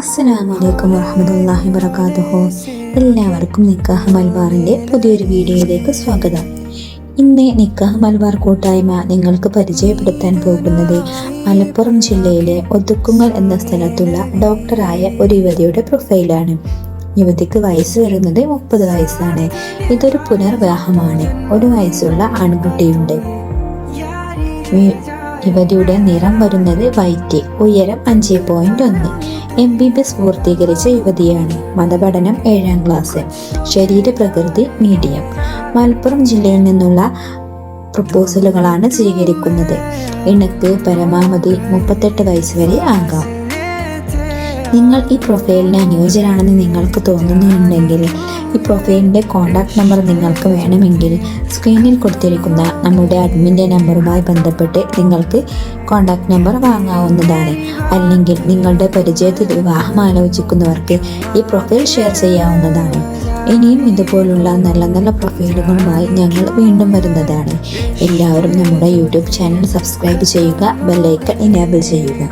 അസ്സലാമു അലൈക്കും വറഹമത്തല്ലാഹി എല്ലാവർക്കും നിക്കാഹ് മൽബാറിന്റെ പുതിയൊരു വീഡിയോയിലേക്ക് സ്വാഗതം. ഇന്ന് നിക്കാഹ് മൽബാർ കൂട്ടായ്മ നിങ്ങൾക്ക് പരിചയപ്പെടുത്താൻ പോകുന്നത് മലപ്പുറം ജില്ലയിലെ ഒതുക്കുങ്ങൽ എന്ന സ്ഥലത്തുള്ള ഡോക്ടറായ ഒരു യുവതിയുടെ പ്രൊഫൈലാണ്. യുവതിക്ക് വയസ്സ് വരുന്നത് മുപ്പത് വയസ്സാണ്. ഇതൊരു പുനർവിവാഹമാണ്. ഒരു വയസ്സുള്ള ആൺകുട്ടിയുണ്ട്. യുവതിയുടെ നിറം വരുന്നത് വൈറ്റ് ഉയരം അഞ്ച് പോയിന്റ് ഒന്ന്. എം ബി ബി എസ് പൂർത്തീകരിച്ച യുവതിയാണ്. മതപഠനം ഏഴാം ക്ലാസ് ശരീരപ്രകൃതി മീഡിയം. മലപ്പുറം ജില്ലയിൽ നിന്നുള്ള പ്രപ്പോസലുകളാണ് സ്വീകരിക്കുന്നത്. ഇണക്ക് പരമാവധി മുപ്പത്തെട്ട് വയസ്സ് വരെ ആകാം. നിങ്ങൾ ഈ പ്രൊഫൈലിന് അനുയോജ്യരാണെന്ന് നിങ്ങൾക്ക് തോന്നുന്നുണ്ടെങ്കിൽ ഈ പ്രൊഫൈലിന്റെ കോൺടാക്ട് നമ്പർ നിങ്ങൾക്ക് വേണമെങ്കിൽ സ്ക്രീനിൽ കൊടുത്തിരിക്കുന്ന നമ്മുടെ അഡ്മിന്റെ നമ്പറുമായി ബന്ധപ്പെട്ട് നിങ്ങൾക്ക് കോൺടാക്ട് നമ്പർ വാങ്ങാവുന്നതാണ്. അല്ലെങ്കിൽ നിങ്ങളുടെ പരിചയത്തിൽ വിവാഹം ആലോചിക്കുന്നവർക്ക് ഈ പ്രൊഫൈൽ ഷെയർ ചെയ്യാവുന്നതാണ്. ഇനിയും ഇതുപോലുള്ള നല്ല നല്ല പ്രൊഫൈലുകളുമായി ഞങ്ങൾ വീണ്ടും വരുന്നതാണ്. എല്ലാവരും നമ്മുടെ യൂട്യൂബ് ചാനൽ സബ്സ്ക്രൈബ് ചെയ്യുക ബെല്ലൈക്കൺ എനേബിൾ ചെയ്യുക.